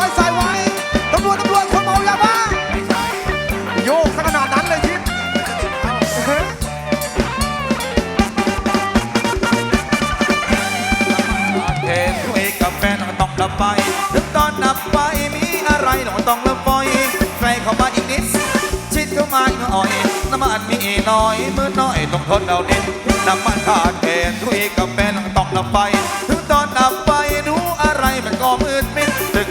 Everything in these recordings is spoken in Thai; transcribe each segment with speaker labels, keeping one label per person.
Speaker 1: ว้ใส่ไว้ตำรวจตำรวจคนเมายาบ้าโยกขนาดนั้นเลยยิป
Speaker 2: เทคุยกับแฟนต้องละไปถึงตอนนับไปมีอะไรเราต้องละปอยใครเข้ามาอีกนิด ชิดเข้ามาอีกหน่อย น้ำมันมีน้อยเมื่อน้อยต้องทนเอาเด็ดน้ำมันขาดแทนคุยกับแฟนก็ต้องละไปถึงตอนนับไปรู้อะไรมันก็มืดมิดตึก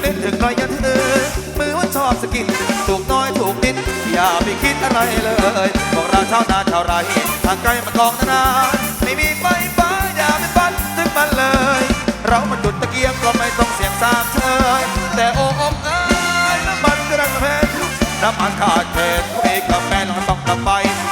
Speaker 2: คิดอะไรเลยพวกเราชาวนาชาวไร่ทางไกลมากองนา ไม่มีไฟฟ้าอย่าไปฝันถึงมันเลย เรามาจุดตะเกียงก็ไม่ต้องเสียงสาบเชยแต่โอ้อมเอ้ยน้ำมันกระเพนน้ำมันขาดเขตคุยกับแฟนเราต้องดับไฟ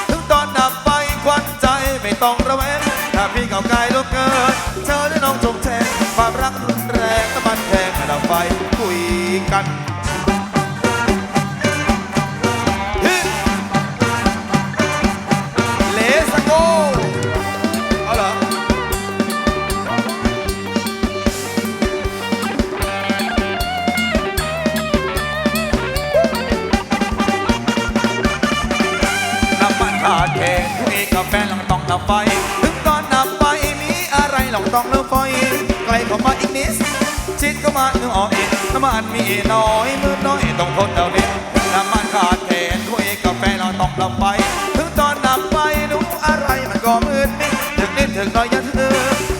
Speaker 2: ถึงตอนดับไฟควันใจไม่ต้องระแวงถ้าพี่เก่าไกลลูกเกินเธอและน้องจงแทงความรักรุนแรงน้ำมันแพงดับไฟคุยกัน กับแฟนเราต้องดับไฟถึงตอนดับไฟมีอะไรเราต้องเริ่มไฟใกล้เข้ามาอีกนิดชิดเข้ามาหน่อยน้ำมันมีน้อยมือน้อยต้องทนเอาเด็ดน้ำมันขาดแคลนพรุ่งนี้กับแฟนเราต้องดับไฟถึงตอนดับไฟรู้อะไรมันก็มืดมิดถึงนิดถึงน้อยย่าถือ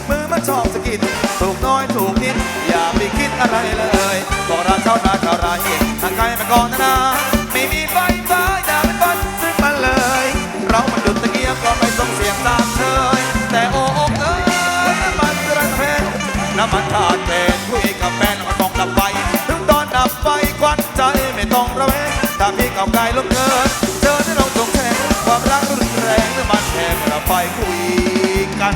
Speaker 2: มือมันชอบสะกิดถูกน้อยถูกนิดอย่าไปคิดอะไรเลยบอกเราเจ้านาชาไร่ทางไกลมาก่ น้ำมันขาดแทนคุยกับแฟนก็ต้องดับไฟถึงตอนดับไฟควันใจไม่ต้องระแวงถ้าพี่เก่าไกลลูกเกินเจอที่เราจงแทงความรักรุนแรงน้ำมันแทนเราไปคุยกัน